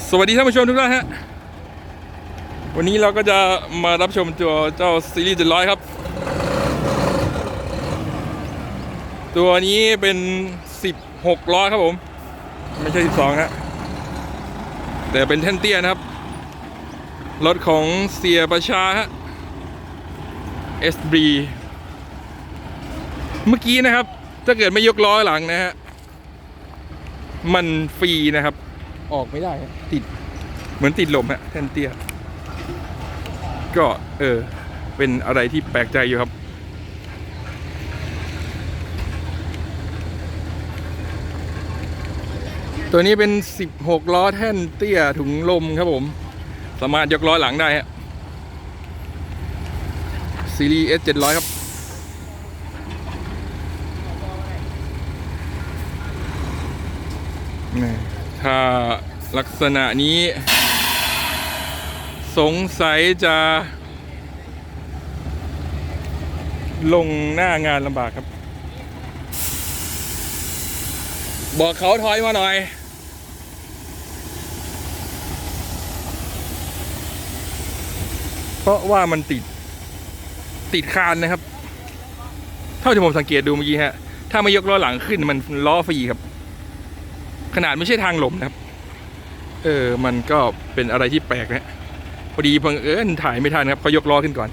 สวัสดีท่านผู้ชมทุกท่านฮะ วันนี้เราก็จะมารับชมตัวเจ้าซีรีส์700ครับ ตัวนี้เป็น 16 ล้อครับผม ไม่ใช่ 12ฮะแต่เป็นแท่นเตี้ยนะครับ รถของเสียประชาฮะ SB เมื่อกี้นะครับ ถ้าเกิดไม่ยกล้อหลังนะฮะ มันฟรีนะครับ ออกไม่ได้ฮะติด เหมือนติดลมฮะแทนเตี้ย ก็เออ เป็นอะไรที่แปลกใจอยู่ครับ ตัวนี้เป็น 16 ล้อแท่นเตี้ยถุงลมครับผม สามารถยกล้อหลังได้ฮะซีรีส์ S 700 ครับแม่ ถ้าลักษณะนี้ สงสัยจะ ลงหน้างานลำบากครับ บอกเขาถอยมาหน่อยเพราะว่ามันติดติดคานนะครับ เท่าที่ผมสังเกตดูเมื่อกี้ฮะ ถ้าไม่ยกล้อหลังขึ้นมันล้อฟรีครับ ขนาดไม่ใช่ทางหลมนะครับ เออ มันก็เป็นอะไรที่แปลกนะฮะพอดีเพิ่งเอิญถ่ายไม่ทันครับเขายกล้อขึ้นก่อน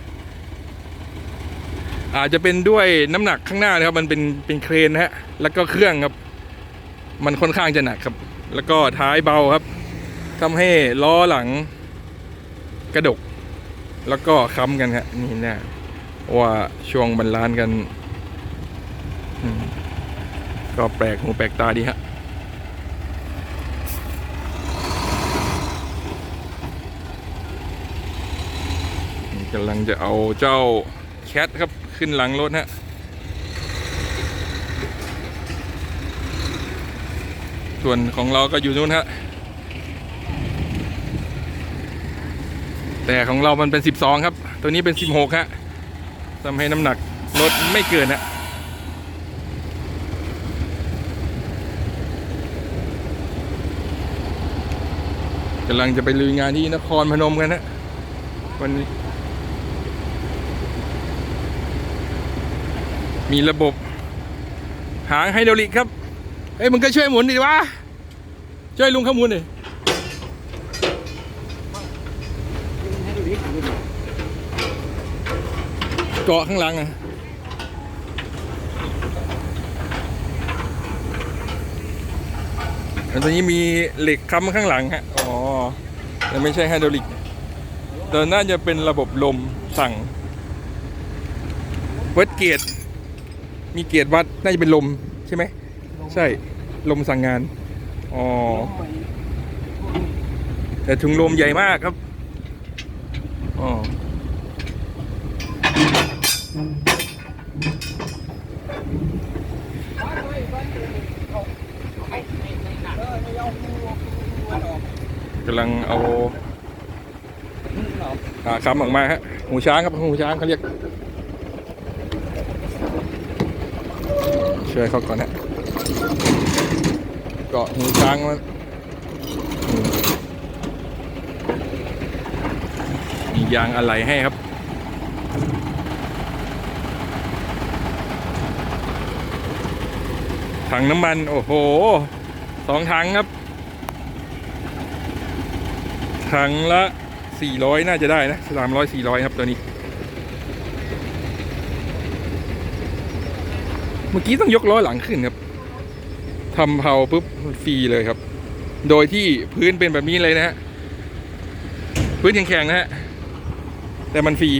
อาจจะเป็นด้วยน้ำหนักข้างหน้านะครับ มันเป็นเป็นเครนนะฮะ แล้วก็เครื่องครับ มันค่อนข้างจะหนักครับ แล้วก็ท้ายเบาครับทำให้ล้อหลังกระดก แล้วก็ค้ำกันครับนี่นะว่าช่วงบรรลานกัน ก็แปลกหูแปลกตาดีฮะ กำลังจะเอาเจ้าแคทครับขึ้นหลังรถฮะส่วนของเราก็อยู่นู้นฮะแต่ของเรามันเป็น 12 ครับ ตัวนี้เป็น 16ฮะทำให้น้ำหนักรถไม่เกินฮะกำลังจะไปลุยงานที่นครพนมกันฮะวันนี้ มีระบบ หางไฮดรอลิกครับ เอ้ยมึงก็ช่วยหมุนดิวะ ช่วยลุงขามุนดิเกาะข้างหลังอะแล้วตอนนี้มีเหล็กค้ำข้างหลังฮะ อ๋อแต่ไม่ใช่ไฮดรอลิกแต่น่าจะเป็นระบบลมสั่งเวัดเกียร มีเกียรวัดน่าจะเป็นลมใช่ไหม ใช่ลมสั่งงาน อ๋อ แต่ถุงลมใหญ่มากครับ อ๋อกำลังเอาอ่าคำออกมาฮะหูช้างครับหูช้างเขาเรียก ช่วยเขาก่อนนะเกาะหูช้างมันอืมมียางอะไรให้ครับถังน้ำมัน โอ้โหสองถังครับ ถังละ 400 น่าจะได้นะ300 400 ครับตัวนี้ เมื่อกี้ต้องยกล้อหลังขึ้นครับทำเผาปุ๊บฟรีเลยครับ โดยที่พื้นเป็นแบบนี้เลยนะฮะ พื้นแข็งๆนะฮะ แต่มันฟรี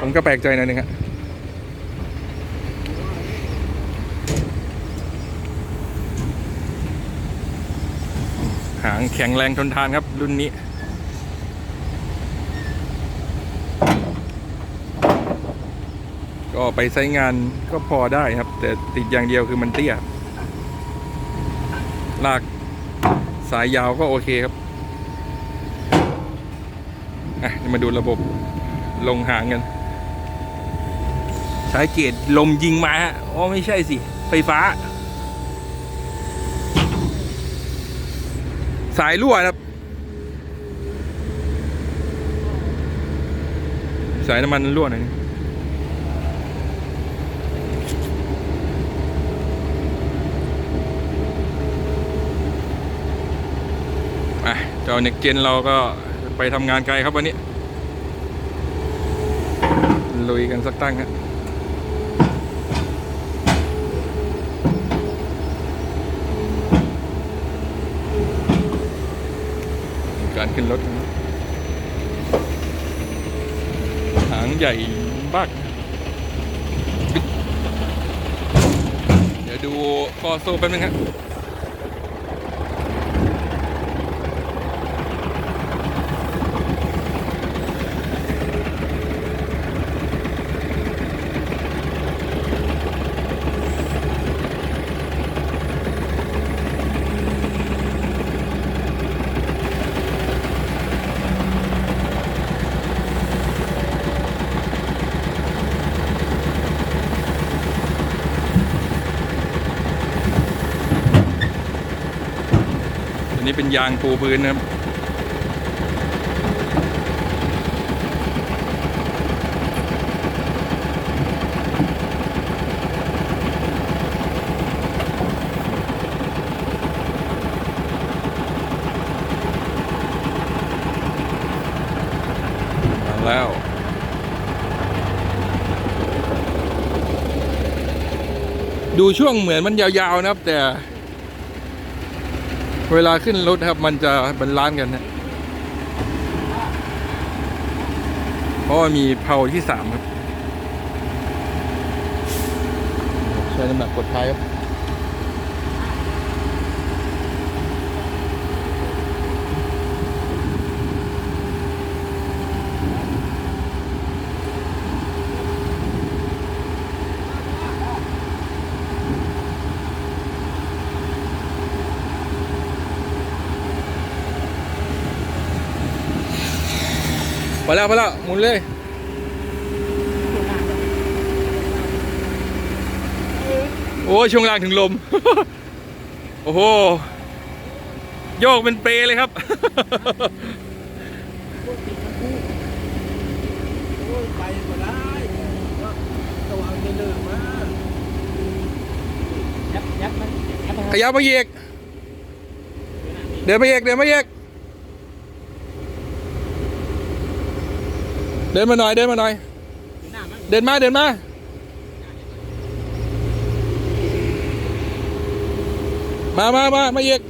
ผมก็แปลกใจนะนึงฮะหางแข็งแรงทนทานครับรุ่นนี้ ก็ไปใช้งานก็พอได้ครับ แต่ติดอย่างเดียวคือมันเตี้ยลากสายยาวก็โอเคครับอะมาดูระบบลงหางกันใช้เกจลมยิงมาฮะอ๋อไม่ใช่สิ ไฟฟ้า สายรั่วนะครับ สายน้ำมันรั่วหน่อยนึงอะเจ้าเน็กเจนเราก็ไปทำงานไกลครับวันนี้ ลุยกันสักตั้งครับการขึ้นรถนะครับหางใหญ่บักเดี๋ยวดูคอโซ่แป๊บนึงครับ อันนี้เป็นยางปูพื้นนะครับแล้วดูช่วงเหมือนมันยาวๆนะครับแต่ เวลาขึ้นรถครับมันจะบรรลานกันนะเพราะมีเพลาที่สามครับ ใช้น้ำหนักกดท้ายครับ ไปแล้วไปแล้วหมุนเลยโอ้ช่วงล่างถึงลม โอ้โห โยกเป็นเปรเลยครับโอ้ยไปก็ได้ระวังจะเลิกมายับยับมันยับมันขยับมาเยกเดินมาเยกเดินมาเยก เดินมาหน่อยเดินมาหน่อย เดินมาเดินมามามามามาเยก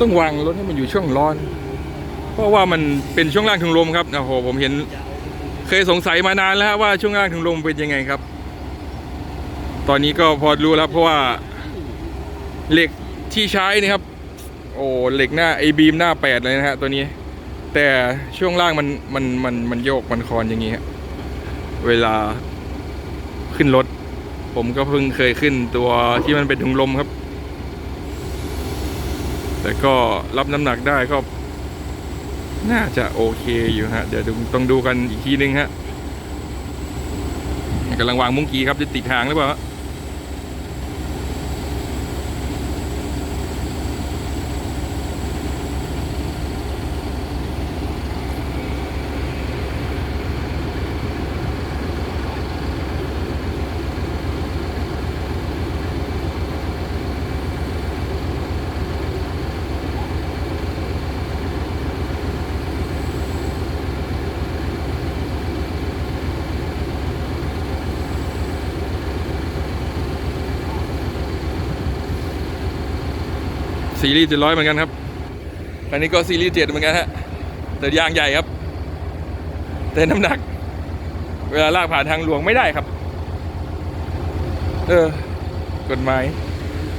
ต้องวางรถให้มันอยู่ช่วงร้อน เพราะว่ามันเป็นช่วงล่างถึงลมครับโอ้โหผมเห็น เคยสงสัยมานานแล้วว่าช่วงล่างถึงลมเป็นยังไงครับ ตอนนี้ก็พอรู้แล้วเพราะว่าเหล็กที่ใช้นี่ครับ โอ้เหล็กหน้าไอบีมหน้าแปดเลยนะฮะตัวนี้ แต่ช่วงล่างมันมันมันมันโยกมันคลอนอย่างงี้ฮะเวลาขึ้นรถ ผมก็เพิ่งเคยขึ้นตัวที่มันเป็นถุงลมครับ แต่ก็รับน้ำหนักได้ก็ น่าจะโอเคอยู่ฮะ เดี๋ยวต้องดูกันอีกทีนึงฮะกำลังวางมุ้งกีครับจะติดหางหรือเปล่า ซีรีส์เจ็ดร้อยเหมือนกันครับอันนี้ก็ซีรีส์เจ็ดเหมือนกันฮะแต่ยางใหญ่ครับ แต่น้ำหนัก เวลาลากผ่านทางหลวงไม่ได้ครับ เออกฎหมาย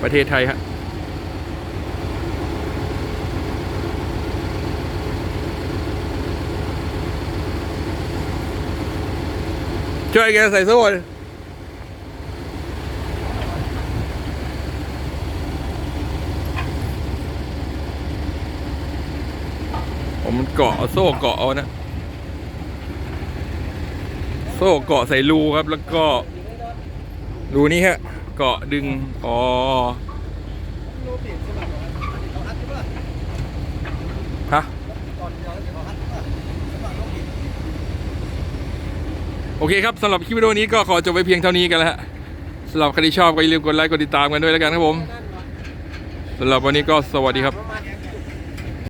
ประเทศไทยฮะช่วยแกใส่โซ่ ผมมันเกาะโซ่เกาะเอานะ โซ่เกาะใส่รูครับ แล้วก็รูนี้ฮะ เกาะดึง อ๋อโลเปลี่ยนสลับเขาฮัทใช่ปะฮะก่อเดี๋ยวเขาฮัทใช่ปะสลับโอเคครับสำหรับคลิปวิดีโอนี้ก็ขอจบไว้เพียงเท่านี้กันแล้วฮะสำหรับใครที่ชอบก็อย่าลืมกดไลค์กดติดตามกันด้วยแล้วกันครับผมสำหรับวันนี้ก็สวัสดีครับ